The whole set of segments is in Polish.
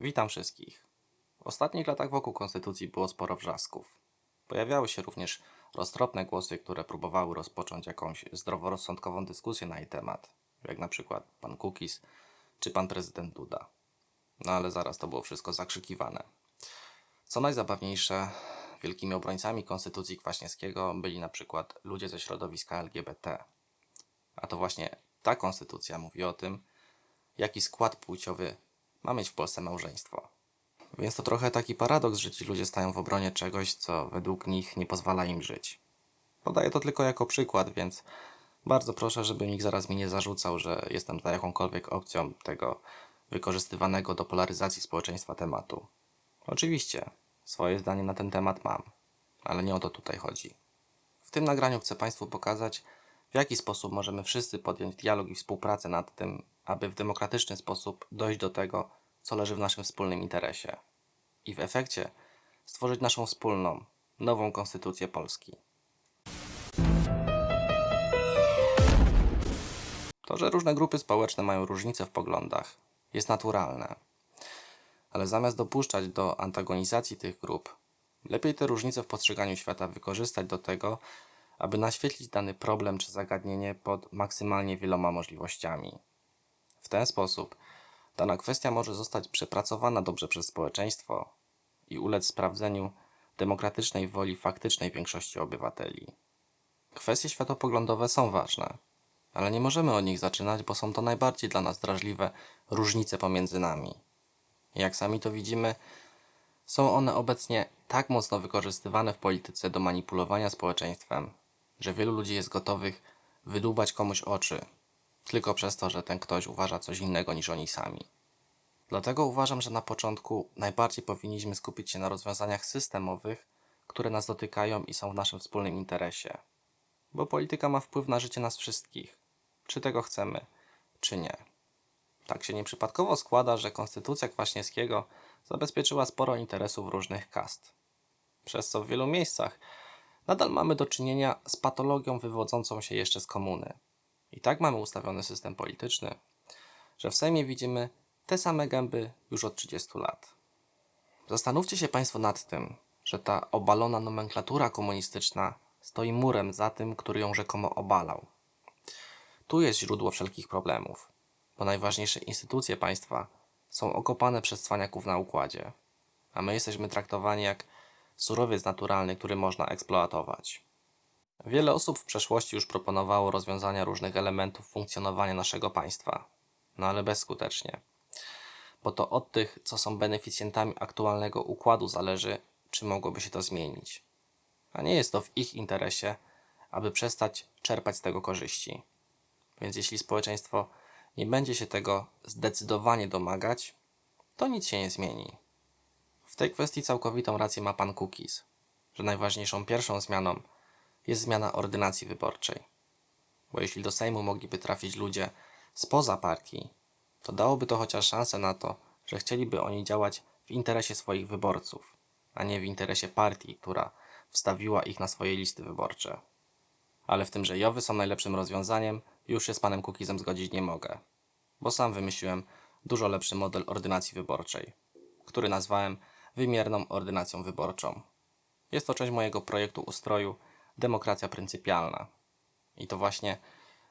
Witam wszystkich. W ostatnich latach wokół konstytucji było sporo wrzasków. Pojawiały się również roztropne głosy, które próbowały rozpocząć jakąś zdroworozsądkową dyskusję na jej temat, jak na przykład pan Kukis czy pan prezydent Duda. No ale zaraz to było wszystko zakrzykiwane. Co najzabawniejsze, wielkimi obrońcami konstytucji Kwaśniewskiego byli na przykład ludzie ze środowiska LGBT. A to właśnie ta konstytucja mówi o tym, jaki skład płciowy ma mieć w Polsce małżeństwo. Więc to trochę taki paradoks, że ci ludzie stają w obronie czegoś, co według nich nie pozwala im żyć. Podaję to tylko jako przykład, więc bardzo proszę, żeby nikt zaraz mi nie zarzucał, że jestem za jakąkolwiek opcją tego wykorzystywanego do polaryzacji społeczeństwa tematu. Oczywiście, swoje zdanie na ten temat mam, ale nie o to tutaj chodzi. W tym nagraniu chcę Państwu pokazać, w jaki sposób możemy wszyscy podjąć dialog i współpracę nad tym, aby w demokratyczny sposób dojść do tego, co leży w naszym wspólnym interesie. I w efekcie stworzyć naszą wspólną, nową konstytucję Polski. To, że różne grupy społeczne mają różnice w poglądach, jest naturalne. Ale zamiast dopuszczać do antagonizacji tych grup, lepiej te różnice w postrzeganiu świata wykorzystać do tego, aby naświetlić dany problem czy zagadnienie pod maksymalnie wieloma możliwościami. Ten sposób dana kwestia może zostać przepracowana dobrze przez społeczeństwo i ulec sprawdzeniu demokratycznej woli faktycznej większości obywateli. Kwestie światopoglądowe są ważne, ale nie możemy od nich zaczynać, bo są to najbardziej dla nas drażliwe różnice pomiędzy nami. Jak sami to widzimy, są one obecnie tak mocno wykorzystywane w polityce do manipulowania społeczeństwem, że wielu ludzi jest gotowych wydłubać komuś oczy, tylko przez to, że ten ktoś uważa coś innego niż oni sami. Dlatego uważam, że na początku najbardziej powinniśmy skupić się na rozwiązaniach systemowych, które nas dotykają i są w naszym wspólnym interesie. Bo polityka ma wpływ na życie nas wszystkich, czy tego chcemy, czy nie. Tak się nieprzypadkowo składa, że konstytucja Kwaśniewskiego zabezpieczyła sporo interesów różnych kast. Przez co w wielu miejscach nadal mamy do czynienia z patologią wywodzącą się jeszcze z komuny. I tak mamy ustawiony system polityczny, że w Sejmie widzimy te same gęby już od 30 lat. Zastanówcie się Państwo nad tym, że ta obalona nomenklatura komunistyczna stoi murem za tym, który ją rzekomo obalał. Tu jest źródło wszelkich problemów, bo najważniejsze instytucje państwa są okopane przez cwaniaków na układzie, a my jesteśmy traktowani jak surowiec naturalny, który można eksploatować. Wiele osób w przeszłości już proponowało rozwiązania różnych elementów funkcjonowania naszego państwa, no ale bezskutecznie. Bo to od tych, co są beneficjentami aktualnego układu, zależy, czy mogłoby się to zmienić. A nie jest to w ich interesie, aby przestać czerpać z tego korzyści. Więc jeśli społeczeństwo nie będzie się tego zdecydowanie domagać, to nic się nie zmieni. W tej kwestii całkowitą rację ma pan Kukis, że najważniejszą pierwszą zmianą jest zmiana ordynacji wyborczej. Bo jeśli do Sejmu mogliby trafić ludzie spoza partii, to dałoby to chociaż szansę na to, że chcieliby oni działać w interesie swoich wyborców, a nie w interesie partii, która wstawiła ich na swoje listy wyborcze. Ale w tym, że Jowy są najlepszym rozwiązaniem, już się z panem Kukizem zgodzić nie mogę. Bo sam wymyśliłem dużo lepszy model ordynacji wyborczej, który nazwałem wymierną ordynacją wyborczą. Jest to część mojego projektu ustroju Demokracja Pryncypialna. I to właśnie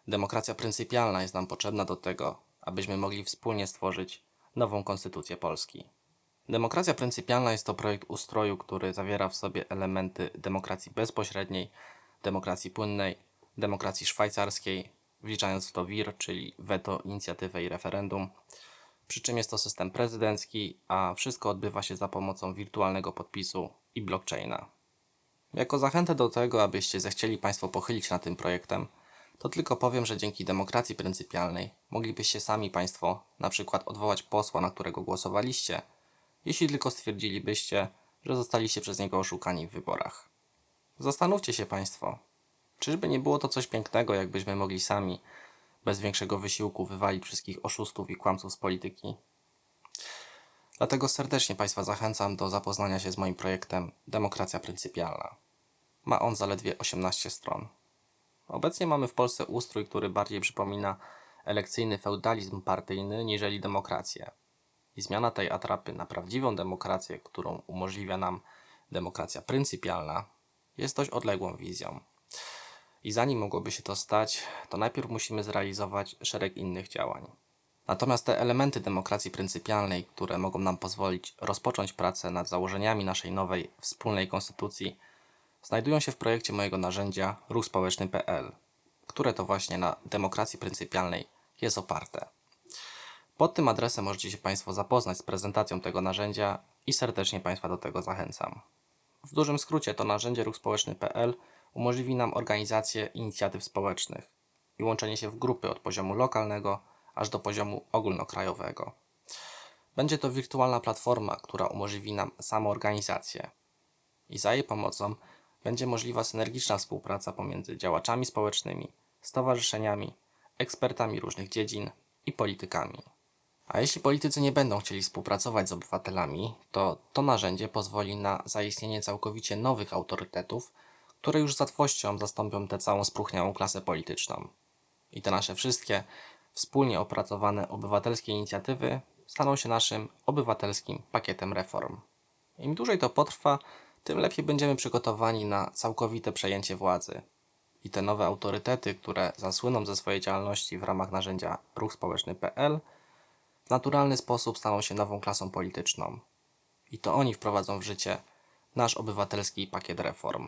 demokracja pryncypialna jest nam potrzebna do tego, abyśmy mogli wspólnie stworzyć nową konstytucję Polski. Demokracja pryncypialna jest to projekt ustroju, który zawiera w sobie elementy demokracji bezpośredniej, demokracji płynnej, demokracji szwajcarskiej, wliczając w to WIR, czyli weto, inicjatywę i referendum. Przy czym jest to system prezydencki, a wszystko odbywa się za pomocą wirtualnego podpisu i blockchaina. Jako zachętę do tego, abyście zechcieli Państwo pochylić nad tym projektem, to tylko powiem, że dzięki demokracji pryncypialnej moglibyście sami Państwo na przykład odwołać posła, na którego głosowaliście, jeśli tylko stwierdzilibyście, że zostaliście przez niego oszukani w wyborach. Zastanówcie się Państwo, czyżby nie było to coś pięknego, jakbyśmy mogli sami, bez większego wysiłku, wywalić wszystkich oszustów i kłamców z polityki? Dlatego serdecznie Państwa zachęcam do zapoznania się z moim projektem Demokracja Pryncypialna. Ma on zaledwie 18 stron. Obecnie mamy w Polsce ustrój, który bardziej przypomina elekcyjny feudalizm partyjny niżeli demokrację. i zmiana tej atrapy na prawdziwą demokrację, którą umożliwia nam demokracja pryncypialna, jest dość odległą wizją. I zanim mogłoby się to stać, to najpierw musimy zrealizować szereg innych działań. Natomiast te elementy demokracji pryncypialnej, które mogą nam pozwolić rozpocząć pracę nad założeniami naszej nowej wspólnej konstytucji, znajdują się w projekcie mojego narzędzia ruchspołeczny.pl, które to właśnie na demokracji pryncypialnej jest oparte. Pod tym adresem możecie się Państwo zapoznać z prezentacją tego narzędzia i serdecznie Państwa do tego zachęcam. W dużym skrócie to narzędzie ruchspołeczny.pl umożliwi nam organizację inicjatyw społecznych i łączenie się w grupy od poziomu lokalnego aż do poziomu ogólnokrajowego. Będzie to wirtualna platforma, która umożliwi nam samoorganizację i za jej pomocą będzie możliwa synergiczna współpraca pomiędzy działaczami społecznymi, stowarzyszeniami, ekspertami różnych dziedzin i politykami. A jeśli politycy nie będą chcieli współpracować z obywatelami, to to narzędzie pozwoli na zaistnienie całkowicie nowych autorytetów, które już z łatwością zastąpią tę całą spróchniałą klasę polityczną. I te nasze wszystkie wspólnie opracowane obywatelskie inicjatywy staną się naszym obywatelskim pakietem reform. Im dłużej to potrwa, tym lepiej będziemy przygotowani na całkowite przejęcie władzy. I te nowe autorytety, które zasłyną ze swojej działalności w ramach narzędzia ruchspołeczny.pl, w naturalny sposób staną się nową klasą polityczną. I to oni wprowadzą w życie nasz obywatelski pakiet reform.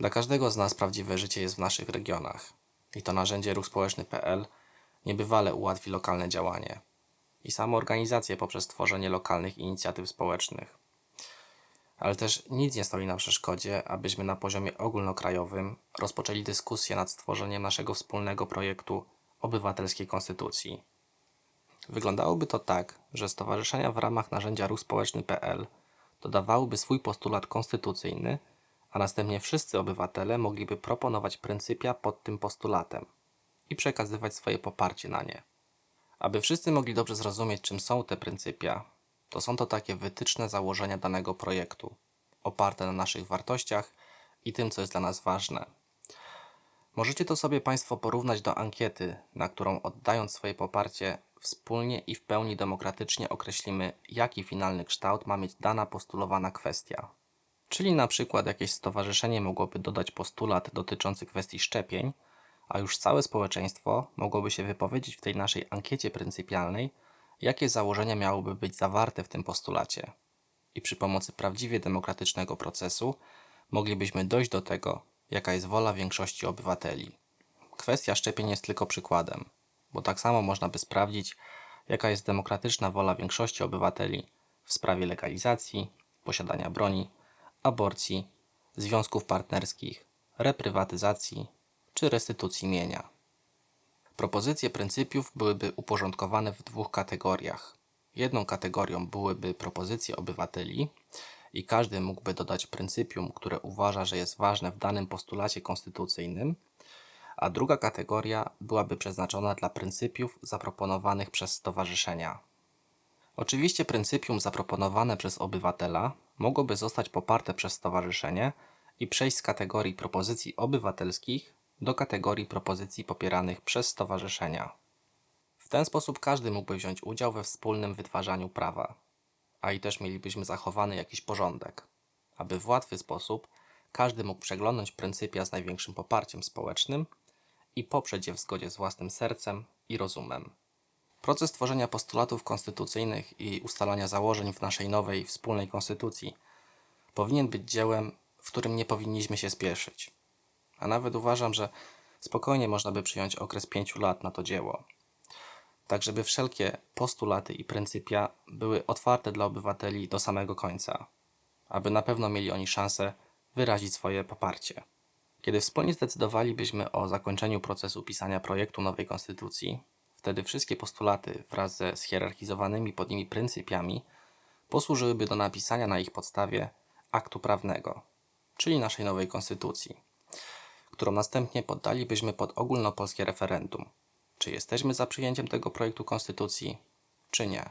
Dla każdego z nas prawdziwe życie jest w naszych regionach. I to narzędzie ruchspołeczny.pl niebywale ułatwi lokalne działanie i samoorganizację poprzez tworzenie lokalnych inicjatyw społecznych. Ale też nic nie stoi na przeszkodzie, abyśmy na poziomie ogólnokrajowym rozpoczęli dyskusję nad stworzeniem naszego wspólnego projektu obywatelskiej konstytucji. Wyglądałoby to tak, że stowarzyszenia w ramach narzędzia ruchspołeczny.pl dodawałyby swój postulat konstytucyjny, a następnie wszyscy obywatele mogliby proponować pryncypia pod tym postulatem i przekazywać swoje poparcie na nie. Aby wszyscy mogli dobrze zrozumieć, czym są te pryncypia, to są to takie wytyczne założenia danego projektu, oparte na naszych wartościach i tym, co jest dla nas ważne. Możecie to sobie Państwo porównać do ankiety, na którą oddając swoje poparcie wspólnie i w pełni demokratycznie określimy, jaki finalny kształt ma mieć dana postulowana kwestia. Czyli na przykład jakieś stowarzyszenie mogłoby dodać postulat dotyczący kwestii szczepień, a już całe społeczeństwo mogłoby się wypowiedzieć w tej naszej ankiecie pryncypialnej, jakie założenia miałyby być zawarte w tym postulacie. I przy pomocy prawdziwie demokratycznego procesu moglibyśmy dojść do tego, jaka jest wola większości obywateli. Kwestia szczepień jest tylko przykładem, bo tak samo można by sprawdzić, jaka jest demokratyczna wola większości obywateli w sprawie legalizacji, posiadania broni, aborcji, związków partnerskich, reprywatyzacji czy restytucji mienia. Propozycje pryncypiów byłyby uporządkowane w dwóch kategoriach. Jedną kategorią byłyby propozycje obywateli i każdy mógłby dodać pryncypium, które uważa, że jest ważne w danym postulacie konstytucyjnym, a druga kategoria byłaby przeznaczona dla pryncypiów zaproponowanych przez stowarzyszenia. Oczywiście pryncypium zaproponowane przez obywatela mogłoby zostać poparte przez stowarzyszenie i przejść z kategorii propozycji obywatelskich do kategorii propozycji popieranych przez stowarzyszenia. W ten sposób każdy mógłby wziąć udział we wspólnym wytwarzaniu prawa, a i też mielibyśmy zachowany jakiś porządek, aby w łatwy sposób każdy mógł przeglądnąć pryncypia z największym poparciem społecznym i poprzeć je w zgodzie z własnym sercem i rozumem. Proces tworzenia postulatów konstytucyjnych i ustalania założeń w naszej nowej wspólnej konstytucji powinien być dziełem, w którym nie powinniśmy się spieszyć. A nawet uważam, że spokojnie można by przyjąć okres pięciu lat na to dzieło. Tak, żeby wszelkie postulaty i pryncypia były otwarte dla obywateli do samego końca, aby na pewno mieli oni szansę wyrazić swoje poparcie. Kiedy wspólnie zdecydowalibyśmy o zakończeniu procesu pisania projektu nowej konstytucji, wtedy wszystkie postulaty wraz ze schierarchizowanymi pod nimi pryncypiami posłużyłyby do napisania na ich podstawie aktu prawnego, czyli naszej nowej konstytucji którą następnie poddalibyśmy pod ogólnopolskie referendum. Czy jesteśmy za przyjęciem tego projektu konstytucji, czy nie?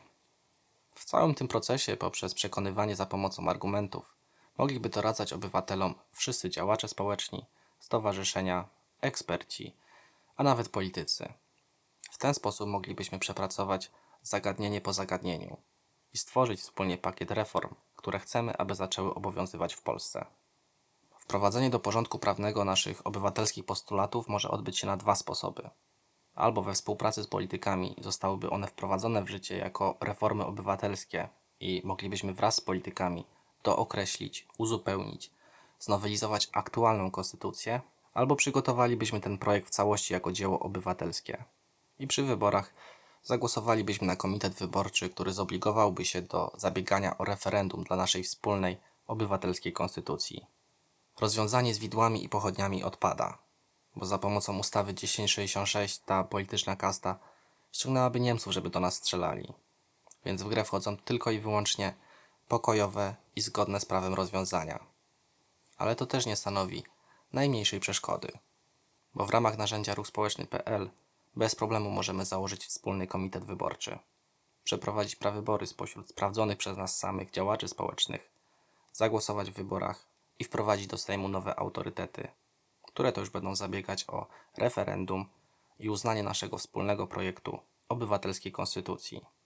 W całym tym procesie, poprzez przekonywanie za pomocą argumentów, mogliby doradzać obywatelom wszyscy działacze społeczni, stowarzyszenia, eksperci, a nawet politycy. W ten sposób moglibyśmy przepracować zagadnienie po zagadnieniu, i stworzyć wspólnie pakiet reform, które chcemy, aby zaczęły obowiązywać w Polsce. Wprowadzenie do porządku prawnego naszych obywatelskich postulatów może odbyć się na dwa sposoby. Albo we współpracy z politykami zostałyby one wprowadzone w życie jako reformy obywatelskie i moglibyśmy wraz z politykami dookreślić, uzupełnić, znowelizować aktualną konstytucję, albo przygotowalibyśmy ten projekt w całości jako dzieło obywatelskie. I przy wyborach zagłosowalibyśmy na komitet wyborczy, który zobligowałby się do zabiegania o referendum dla naszej wspólnej obywatelskiej konstytucji. Rozwiązanie z widłami i pochodniami odpada, bo za pomocą ustawy 1066 ta polityczna kasta ściągnęłaby Niemców, żeby do nas strzelali. Więc w grę wchodzą tylko i wyłącznie pokojowe i zgodne z prawem rozwiązania. Ale to też nie stanowi najmniejszej przeszkody, bo w ramach narzędzia ruch społeczny.pl bez problemu możemy założyć wspólny komitet wyborczy, przeprowadzić prawybory spośród sprawdzonych przez nas samych działaczy społecznych, zagłosować w wyborach i wprowadzić do Sejmu nowe autorytety, które to już będą zabiegać o referendum i uznanie naszego wspólnego projektu obywatelskiej konstytucji.